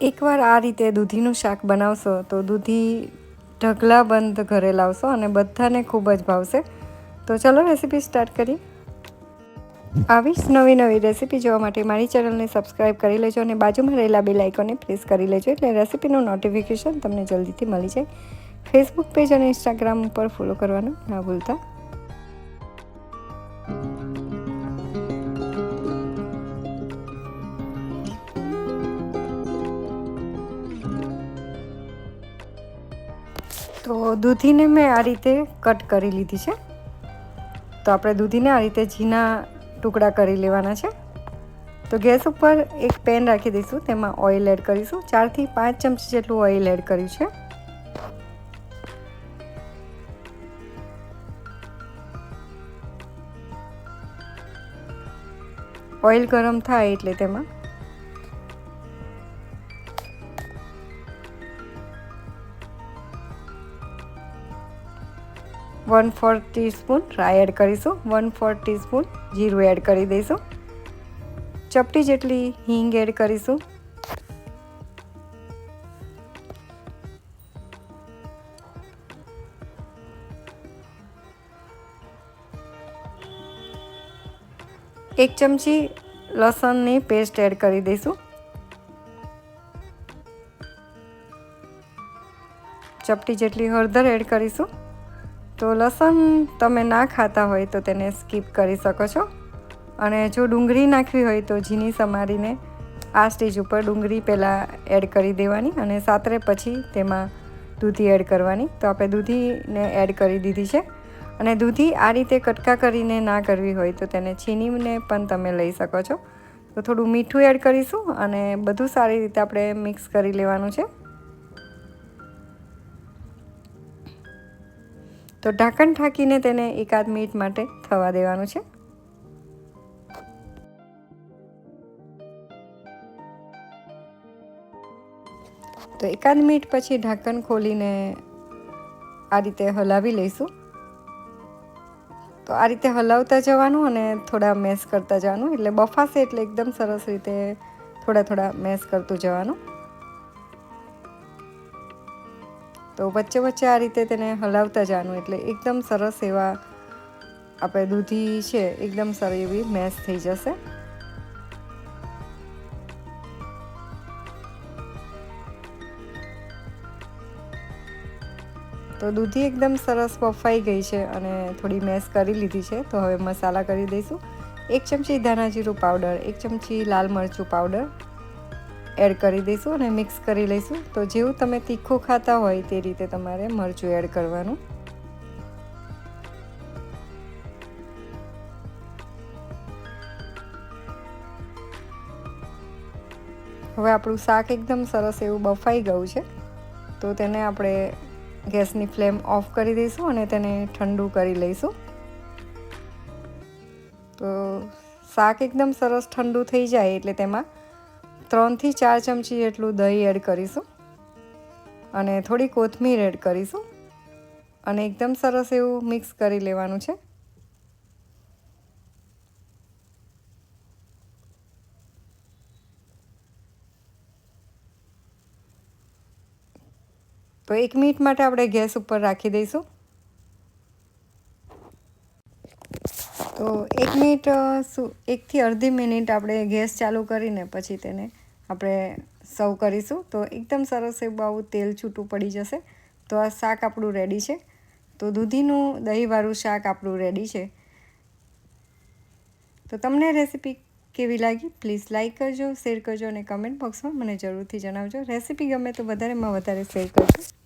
એકવાર આ રીતે દૂધીનું શાક બનાવશો, તો દૂધી ઢગલા બંધ ઘરે લાવશો અને બધાને ખૂબ જ ભાવશે. તો ચલો રેસીપી સ્ટાર્ટ કરીએ. આવી જ નવી નવી રેસીપી જોવા માટે મારી ચેનલને સબસ્ક્રાઈબ કરી લેજો અને બાજુમાં રહેલા બે લાઇકોને પ્રેસ કરી લેજો એટલે રેસીપીનું નોટિફિકેશન તમને જલ્દીથી મળી જાય. ફેસબુક પેજ અને ઇન્સ્ટાગ્રામ ઉપર ફોલો કરવાનું ના ભૂલતા. તો દૂધીને મેં આ રીતે કટ કરી લીધી છે. તો આપણે દૂધીને આ રીતે ઝીણા ટુકડા કરી લેવાના છે. તો ગેસ ઉપર એક પેન રાખી દઈશું, તેમાં ઓઇલ એડ કરીશું. ચારથી પાંચ ચમચી જેટલું ઓઇલ એડ કર્યું છે. ઓઇલ ગરમ થાય એટલે તેમાં વન ફોર ટીસ્પૂન રાઈ એડ કરીશું. વન ફોર ટીસ્પૂન જીરું એડ કરી દઈશું. ચપટી જેટલી હિંગ એડ કરીશું. એક ચમચી લસણની પેસ્ટ એડ કરી દઈશું. ચપટી જેટલી હળદર એડ કરીશું. તો લસણ તમે ના ખાતા હોય તો તેને સ્કીપ કરી શકો છો. અને જો ડુંગળી નાખવી હોય તો ઝીણી સમારીને આ સ્ટેજ ઉપર ડુંગળી પહેલાં એડ કરી દેવાની અને સાતરે પછી તેમાં દૂધી એડ કરવાની. તો આપણે દૂધીને એડ કરી દીધી છે. અને દૂધી આ રીતે કટકા કરીને ના કરવી હોય તો તેને છીનીને પણ તમે લઈ શકો છો. તો થોડું મીઠું એડ કરીશું અને બધું સારી રીતે આપણે મિક્સ કરી લેવાનું છે. તો ઢાંકણ ઢાંકીને તેને એકાદ મિનિટ માટે થવા દેવાનું છે. તો એકાદ મિનિટ પછી ઢાંકણ ખોલીને આ રીતે હલાવી લઈશું. તો આ રીતે હલાવતા જવાનું અને થોડા મેસ કરતા જવાનું. એટલે બફાશે એટલે એકદમ સરસ રીતે થોડા થોડા મેસ કરતું જવાનું. તો વચ્ચે વચ્ચે આ રીતે તેને હલાવતા જવાનું એટલે એકદમ સરસ એવા આપણે દૂધી છે, એકદમ સારી એવી મેશ થઈ જશે. તો દૂધી એકદમ સરસ બફાઈ ગઈ છે અને થોડી મેશ કરી લીધી છે. તો હવે મસાલા કરી દઈશું. એક ચમચી ધાણા જીરું પાવડર, એક ચમચી લાલ મરચું પાવડર એડ કરી દઈશું અને મિક્સ કરી લઈશું. તો જેવું તમે તીખું ખાતા હોય તે રીતે તમારે મરચું એડ કરવાનું. હવે આપણું શાક એકદમ સરસ એવું બફાઈ ગયું છે. તો તેને આપણે ગેસની ફ્લેમ ઓફ કરી દઈશું અને તેને ઠંડુ કરી લઈશું. તો શાક એકદમ સરસ ઠંડુ થઈ જાય એટલે તેમાં ત્રણથી ચાર ચમચી જેટલું દહીં એડ કરીશું. અને થોડી કોથમીર એડ કરીશું. અને એકદમ સરસ એવું મિક્સ કરી લેવાનું છે. તો એક મિનિટ માટે આપણે ગેસ ઉપર રાખી દઈશું. તો એક મિનિટ શું, એકથી અડધી મિનિટ આપણે ગેસ ચાલુ કરીને પછી તેને આપણે સર્વ કરીશું. તો એકદમ સરસ એવું આવું તેલ છૂટું પડી જશે. તો આ શાક આપણું રેડી છે. તો દૂધીનું દહીંવાળું શાક આપણું રેડી છે. તો તમને રેસીપી કેવી લાગી? પ્લીઝ લાઇક કરજો શેર કરજો અને કમેન્ટ બોક્સમાં મને જરૂરથી જણાવજો. રેસીપી ગમે તો વધારેમાં વધારે શેર કરજો.